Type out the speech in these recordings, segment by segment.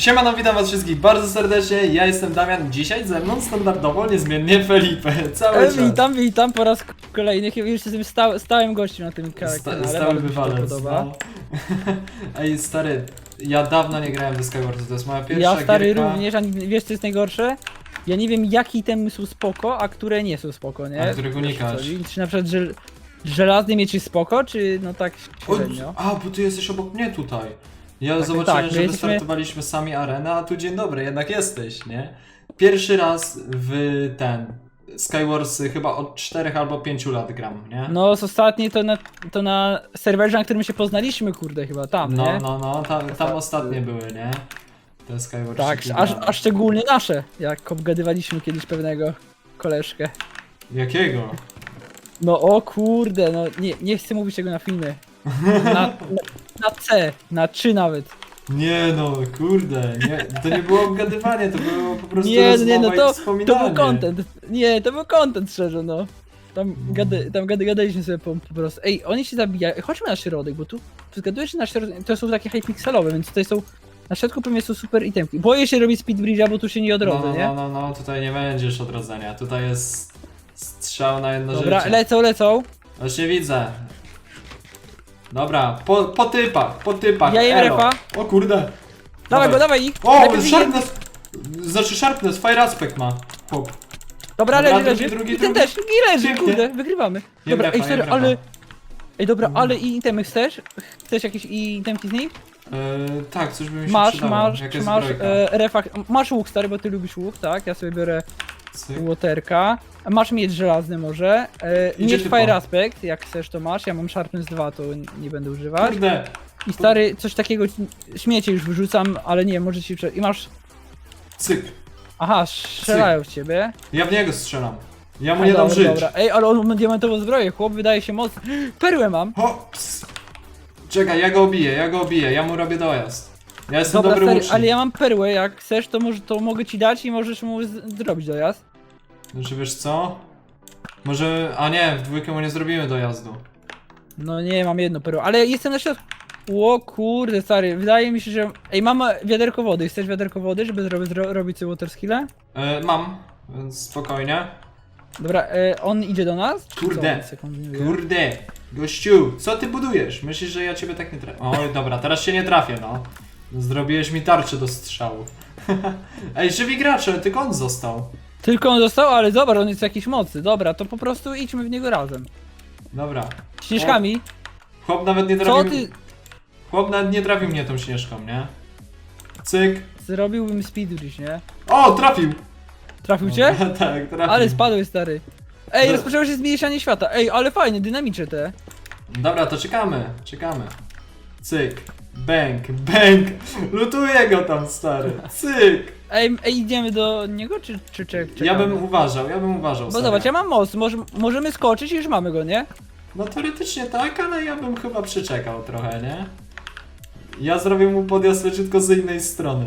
Siemano, witam was wszystkich bardzo serdecznie, ja jestem Damian, dzisiaj ze mną standardowo, niezmiennie Felipe, cały E, czas. witam, witam po raz kolejny. Chyba już jestem sta stałym gościem na tym ka- Sta kanale. stały bardzo mi się to wywalec, podoba. no. Ej, stary, ja dawno nie grałem w Skyward, to jest moja pierwsza Ja stary gierka. również, a nie- wiesz co jest najgorsze? Ja nie wiem jakie itemy są spoko, a które nie są spoko, nie? A których Wiesz, unikasz. co? Czy na przykład żel żelazny miecz jest spoko, czy no tak O, średnio? a, bo ty jesteś obok mnie tutaj. Ja Tak, zobaczyłem, tak, że my jesteśmy- wystartowaliśmy sami arenę, a tu dzień dobry, jednak jesteś, nie? Pierwszy raz w ten Skywarsy chyba od 4 albo 5 lat gram, nie? No z ostatniej to na, to na serwerze, na którym się poznaliśmy, kurde, chyba tam, No, nie? no, no, tam, tam ostatnie były, nie? Te Skyward Tak, a, a szczególnie nasze, jak obgadywaliśmy kiedyś pewnego koleżkę. Jakiego? No o kurde, no nie, nie chcę mówić tego na filmie. Na, na, na C, na 3 nawet. Nie no, kurde, nie, to nie było obgadywanie, to było po prostu Nie, no nie, no to, to był content. Nie, to był content szczerze, no. Tam, gady, tam gady, gadaliśmy sobie po, po prostu. Ej, oni się zabijają. Chodźmy na środek, bo tu zgaduję, że na środek to są takie hypixelowe, więc tutaj są. Na środku pewnie są super itemki. Boję się robić speed bridge'a, bo tu się nie odrodzę, no, nie? no, no, no, tutaj nie będziesz odrodzenia, tutaj jest strzał na jedno Dobra, życie. lecą, lecą. Właśnie widzę. Dobra, po, po typach, po typach, Ja jem elo. refa. O kurde. Dawaj go, dawaj ich. O, Najpierw sharpness, znaczy sharpness, fire aspect ma. Chłop. Dobra, Dobra, leży, drugi, leży. drugi, I ten drugi. też, i leży, Pięknie. kurde, wygrywamy. Jem Dobra, refa, ej, jem serio, ale... Ej, dobra, ale i itemy chcesz? Chcesz jakieś i itemki z nich? Yy, tak, coś by mi się Masz, przydało. masz, Jaka jest masz zbrojka? e, refak... Masz łuk stary, bo ty lubisz łuk, tak? Ja sobie biorę Cyk. łoterka. Masz miecz żelazny może. E, Idzie miecz typo. Fire Aspect, jak chcesz to masz. Ja mam Sharpness 2, to nie będę używać. Kurde, I stary, coś takiego, śmiecie już wyrzucam, ale nie, może ci... prze- I masz... cyk. Aha, strzelają w ciebie. Ja w niego strzelam. Ja mu nie dam żyć. dobra. Ej, ale on ma diamentową zbroję, chłop wydaje się mocny. Perłę mam. O, ps. Czekaj, ja go obiję, ja go obiję, ja mu robię dojazd. Ja jestem Dobra, dobry stary, ale ja mam perłę, jak chcesz, to, może, to mogę ci dać i możesz mu z- zrobić dojazd. Znaczy wiesz co? Może... A nie, w dwójkę mu nie zrobimy dojazdu. No nie, mam jedno perłę, ale jestem na środku. O kurde, stary, wydaje mi się, że... Ej, mam wiaderko wody, chcesz wiaderko wody, żeby zrobić, zro robić sobie water skillę? E, mam, więc spokojnie. Dobra, e, on idzie do nas? Czy Kurde, co? Sekund, nie wiem. Kurde, gościu, co ty budujesz? Myślisz, że ja ciebie tak nie trafię? Oj, dobra, teraz się nie trafię, no. Zrobiłeś mi tarczę do strzału. Ej, żywi gracze, tylko on został. Tylko on został, ale zobacz, on jest jakiś mocny. Dobra, to po prostu idźmy w niego razem. Dobra. Śnieżkami. Chłop nawet nie Co trafił... ty... Chłop nawet nie trafił mnie tą śnieżką, nie? Cyk. Zrobiłbym speedrush, nie? O, trafił! Trafił cię? tak, trafił. Ale spadłeś, stary. Ej, No. rozpoczęło się zmniejszanie świata. Ej, ale fajnie, dynamicze te. Dobra, to czekamy, czekamy. Cyk, bęk, bęk. Lutuję go tam, stary. Cyk. Ej, ej idziemy do niego, czy, czy, czy czekamy? Ja bym uważał, ja bym uważał, Bo stary. zobacz, ja mam moc, może, możemy skoczyć i już mamy go, nie? No teoretycznie tak, ale ja bym chyba przyczekał trochę, nie? Ja zrobię mu podjazd leciutko z innej strony.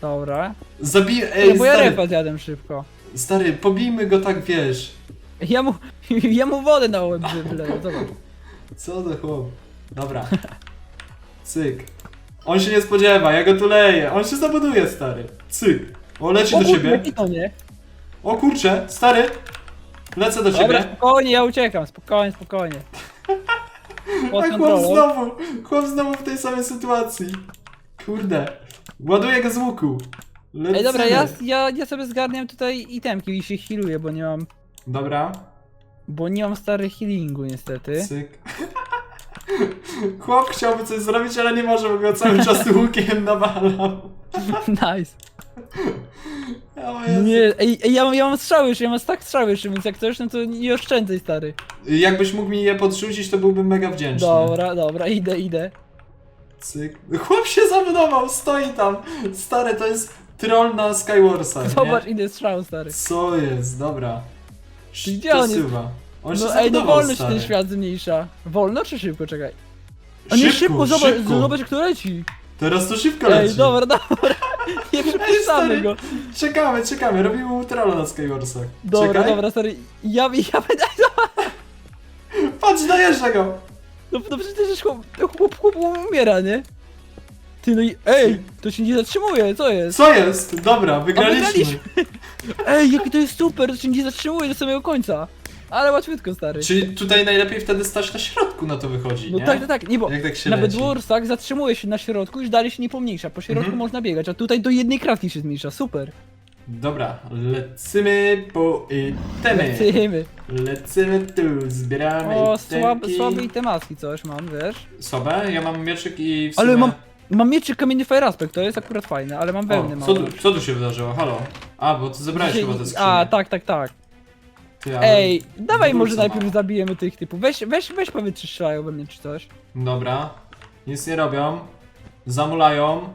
Dobra. Zabiję, Ej, ej, bo ja stary, zjadłem szybko. stary, pobijmy go tak, wiesz. Ja mu, ja mu wodę na łeb wy- wyleję, zobacz. Co za chłop. Dobra. Cyk. On się nie spodziewa, ja go tu leję. On się zabuduje, stary. Cyk. O, leci do ciebie. i to nie. O kurczę, stary. Lecę do Dobra, ciebie. spokojnie, ja uciekam, spokojnie, spokojnie. Pod A chłop kontrolą. znowu, chłop znowu w tej samej sytuacji. Kurde. Ładuję go z łuku. Lecimy. Ej, dobra, ja, ja, ja sobie zgarniam tutaj itemki i się healuję, bo nie mam, Dobra. bo nie mam stary healingu niestety. Cyk. Chłop chciałby coś zrobić, ale nie może, bo go cały czas łukiem nawalam. nice. O Jezu. Nie, ej, ej ja, mam- ja mam strzały jeszcze, ja mam tak strzały jeszcze, więc jak coś, no to nie oszczędzaj, stary. Jakbyś mógł mi je podrzucić, to byłbym mega wdzięczny. Dobra, dobra, idę, idę. Cyk. Chłop się zabudował, stoi tam. Stary, to jest troll na Skywarsa, Zobacz, nie? idę strzał, stary. Co jest, dobra. Gdzie on jest? On się No ej, no zabudował, wolno się stary. ten świat zmniejsza. Wolno czy szybko, czekaj. A nie Szybko, zobacz, zobacz kto leci. Teraz to szybko Ej, leci. dobra, dobra. Nie Ej, przypuszczamy stary, go. czekamy, czekamy, robimy mu trolla na Skywarsach. Dobra, Czekaj. dobra, stary. Ja, ja będę... Patrz, dojeżdża go. No, no przecież chłop, chłop, chłop umiera, nie? Ty no i ej, to się nie zatrzymuje, co jest? Co jest? Dobra, wygraliśmy. wygraliśmy. Ej, jakie to jest super, to się nie zatrzymuje do samego końca. Ale łatwiutko, stary. Czyli tutaj najlepiej wtedy stać na środku na to wychodzi, No nie? tak, tak, tak, nie bo Jak tak się nawet leci. zatrzymuje się na środku już dalej się nie pomniejsza, po środku Mhm. można biegać, a tutaj do jednej kratki się zmniejsza, super. Dobra, lecimy po itemy. Lecimy. Lecimy tu, zbieramy O, itemki. słabe, słabe itemaski coś mam, wiesz. Słabe? Ja mam mieczyk i w Ale sumie... mam, mam mieczyk kamienny fire aspect, to jest akurat fajne, ale mam wełny o, co, mało. tu, co tu się wydarzyło? Halo? A, bo ty zebrałeś Dzisiaj- chyba te skrzynie. A, tak, tak, tak. Ty, ale- Ej, dawaj Wrócę może najpierw zabijemy tych typów. Weź, weź, weź powiedz, czy strzelają we mnie, czy coś. Dobra. Nic nie robią. Zamulają.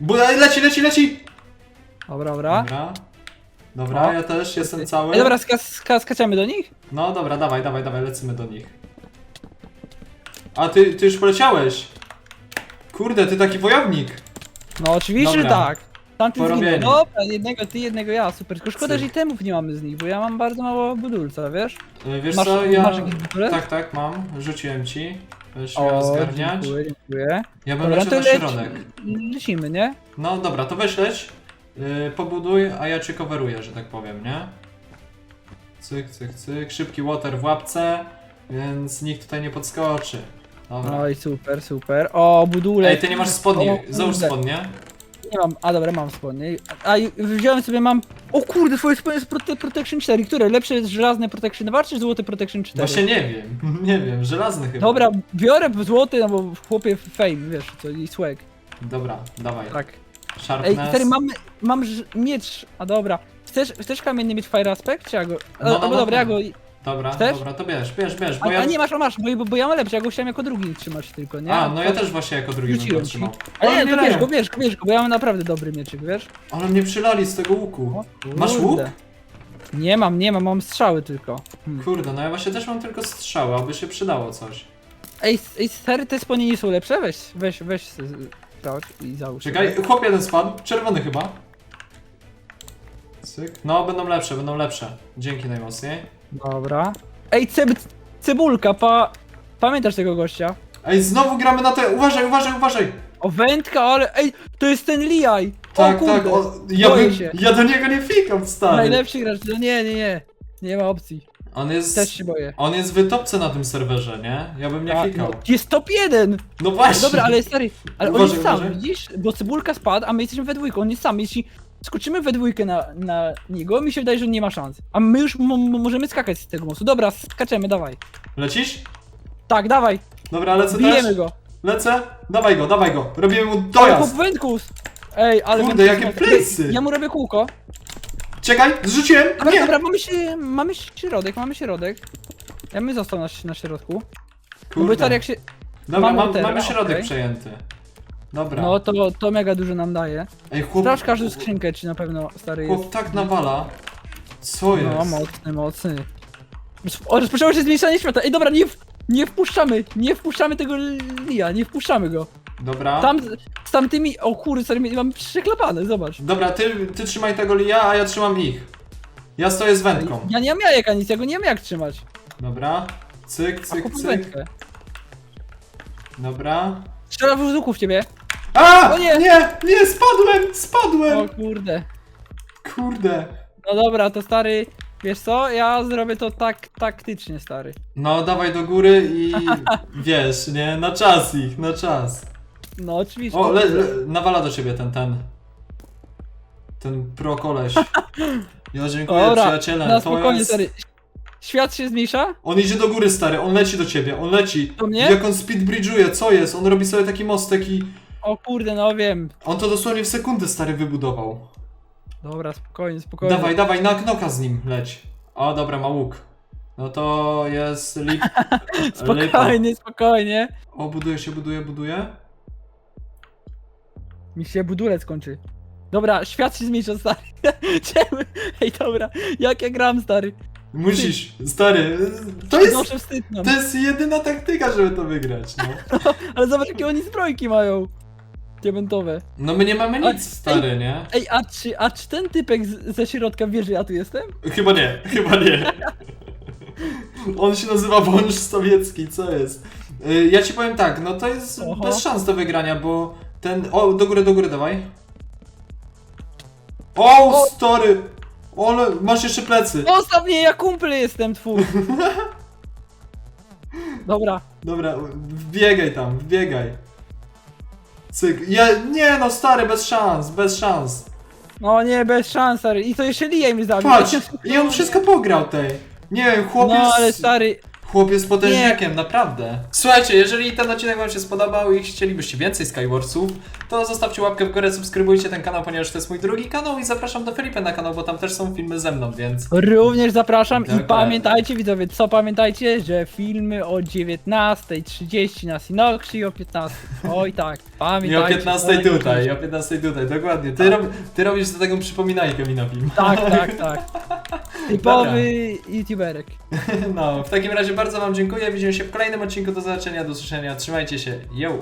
Buda, leci, leci, leci! Dobra, dobra. Dobra. Dobra, O. ja też jestem cały. Ej, dobra, ska, ska, skaczemy do nich? No dobra, dawaj, dawaj, dawaj, lecimy do nich. A ty, ty już poleciałeś. Kurde, ty taki wojownik. No oczywiście, że Dobra. tak. Tamty Porobieni. zginął. Dobra, jednego ty, jednego ja, super. Tylko szkoda, że itemów nie mamy z nich, bo ja mam bardzo mało budulca, wiesz? E, Wiesz Masz- co, ja... masz jakieś? Tak, tak, mam. Rzuciłem ci. Będziesz miał zgarniać. dziękuję, dziękuję. Ja bym leciał na środek. lecimy, nie? No dobra, to weź leć. Yy, pobuduj, a ja cię coveruję, że tak powiem, nie? Cyk, cyk, cyk. Szybki water w łapce, więc nikt tutaj nie podskoczy. Dobra. Oj, super, super. O, budulec. Ej, ty nie masz spodni, O, załóż kurde. spodnie. Nie mam, a dobra, mam spodnie. A i- wziąłem sobie, mam... O kurde, twoje spodnie jest prote Protection 4. Które? Lepsze jest żelazne Protection 2 czy złote Protection 4? Właśnie nie wiem, nie wiem, żelazny chyba. Dobra, biorę złoty, no bo chłopie fame, wiesz, co i swag. Dobra, dawaj. Tak. Ej, Sharpness. stary, mam, mam ż- miecz, a dobra. Chcesz, chcesz kamienny mieć fire aspect, czy ja go... A, No, no, albo no, dobra, ja no. go... Dobra, Chcesz? dobra, to bierz, bierz, bierz, bo A, ja... a nie, masz, a masz, bo, bo, ja mam lepszy, ja go chciałem jako drugi trzymać tylko, nie? A, no ja też właśnie jako drugi bym go Rzuciłem ci. trzymał. Ale nie, to bierz go, bierz go, bierz go, bo ja mam naprawdę dobry mieczyk, wiesz? Ale mnie przylali z tego łuku. O, Masz łuk? Nie mam, nie mam, mam strzały tylko. Hmm. Kurde, no ja właśnie też mam tylko strzały, aby się przydało coś. Ej, s- ej, stary, te spodnie nie są lepsze? Weź, weź, weź, s- sprawdź i załóż. Czekaj, chłop jeden spadł, czerwony chyba. Cyk. No, będą lepsze, będą lepsze. Dzięki najmocniej. Dobra. Ej, ceb, cebulka, pa... Pamiętasz tego gościa? Ej, znowu gramy na te. Uważaj, uważaj, uważaj! O, wędka, ale ej, to jest ten Liaj! Tak, o, kurde. tak, o, ja, boję bym, się. ja do niego nie fikam, stary. Najlepszy gracz, no nie, nie, nie. Nie ma opcji. On jest. Też się boję. On jest wytopce na tym serwerze, nie? Ja bym nie A, fikał. no, jest top 1! No właśnie. Dobra, ale stary, ale on Uważaj, jest sam, uważaj. widzisz? Bo cebulka spadł, a my jesteśmy we dwójkę, on jest sam. Jeśli skoczymy we dwójkę na, na niego, mi się wydaje, że on nie ma szans. A my już mo- mo- możemy skakać z tego mostu. Dobra, skaczemy, dawaj. Lecisz? Tak, dawaj, Dobra, lecę bijemy też. go. Lecę? Dawaj go, dawaj go. Robimy mu Ale chłop dojazd. wędkus! Ej, ale Kurde, wędkus jakie ma- plecy. Ja mu robię kółko. Czekaj, zrzuciłem! Dobra, Nie! dobra, mamy, się, mamy środek, mamy środek. Ja bym został na, na środku. No bo Kurde. jak się... Dobra, Mamy mam, teraz, mamy środek okej. przejęty. Dobra. No to, to mega dużo nam daje. Ej, chłop, Sprawdź każdą skrzynkę, czy na pewno stary jest. chłop tak nawala. Co jest? No, mocny, mocny. O, rozpoczęło się zmniejszanie świata. Ej, dobra, nie, w, nie wpuszczamy, nie wpuszczamy tego Lia, nie wpuszczamy go. Dobra. Tam, z tamtymi, o kurde, stary, mamy przeklapane, zobacz. Dobra, ty, ty trzymaj tego lija, a ja trzymam ich. Ja stoję z wędką. Ja nie mam jajek ani nic, ja go nie wiem jak trzymać. Dobra. Cyk, A cyk, kupił cyk. wędkę. Dobra. Strzela w ciebie. A! O nie! Nie! Nie! Spadłem! O Spadłem! kurde. Kurde. No dobra, to stary, wiesz co, ja zrobię to tak taktycznie, stary. No, dawaj do góry i wiesz, nie? Na czas ich, na czas. No oczywiście. O, le, le, nawala do ciebie ten, ten. Ten pro koleś. Ja dziękuję Dobra, przyjaciele. na to spokojnie, jest... stary. Świat się zmniejsza? On idzie do góry, stary, on leci do ciebie, on leci. Do mnie? Jak on speedbridge'uje, co jest? On robi sobie taki mostek i... O kurde, no wiem. On to dosłownie w sekundę, stary, wybudował. Dobra, spokojnie, spokojnie. Dawaj, dawaj, na knoka z nim leć. O, dobra, ma łuk. No to jest lip... Spokojnie, spokojnie. O, buduje się, buduje, buduje. Mi się budulec kończy. Dobra, świat się zmniejsza, stary. Czemu? Ej, dobra, jak ja gram, stary. Musisz, stary, to jest... Noszę wstyd nam. To jest jedyna taktyka, żeby to wygrać, no. Ale zobacz, jakie oni zbrojki mają. Diamentowe. No my nie mamy nic, stary, nie? Ej, a czy, a czy ten typek z, ze środka wie, że ja tu jestem? Chyba nie, chyba nie. On się nazywa Wąż Sowiecki, co jest? Y, Ja ci powiem tak, no to jest Oho. bez szans do wygrania, bo Ten, o, do góry, do góry, dawaj. O, O! stary! Ale, masz jeszcze plecy. Zostaw mnie, ja kumpel jestem twój. Dobra. Dobra, wbiegaj tam, wbiegaj. Cyk, ja, nie no stary, bez szans, bez szans. No nie, bez szans, stary. I to jeszcze Liam mi zabił. Patrz, i on wszystko pograł tej. Nie wiem, chłop No ale stary, chłop jest potężniakiem, naprawdę. Słuchajcie, jeżeli ten odcinek wam się spodobał i chcielibyście więcej Skywarsów, to zostawcie łapkę w górę, subskrybujcie ten kanał, ponieważ to jest mój drugi kanał i zapraszam do Felipe na kanał, bo tam też są filmy ze mną, więc... również zapraszam i Dokładnie. pamiętajcie widzowie, co pamiętajcie, że filmy o 19.30 na Sinoxi i o 15. Oj tak, I pamiętajcie. o 15 tutaj, i o 15 tutaj, dokładnie. Ty, rob, ty robisz do tego przypominajkę mi na film. Tak, tak, tak. Typowy youtuberek. No, w takim razie bardzo wam dziękuję, widzimy się w kolejnym odcinku, do zobaczenia, do usłyszenia, trzymajcie się, yo!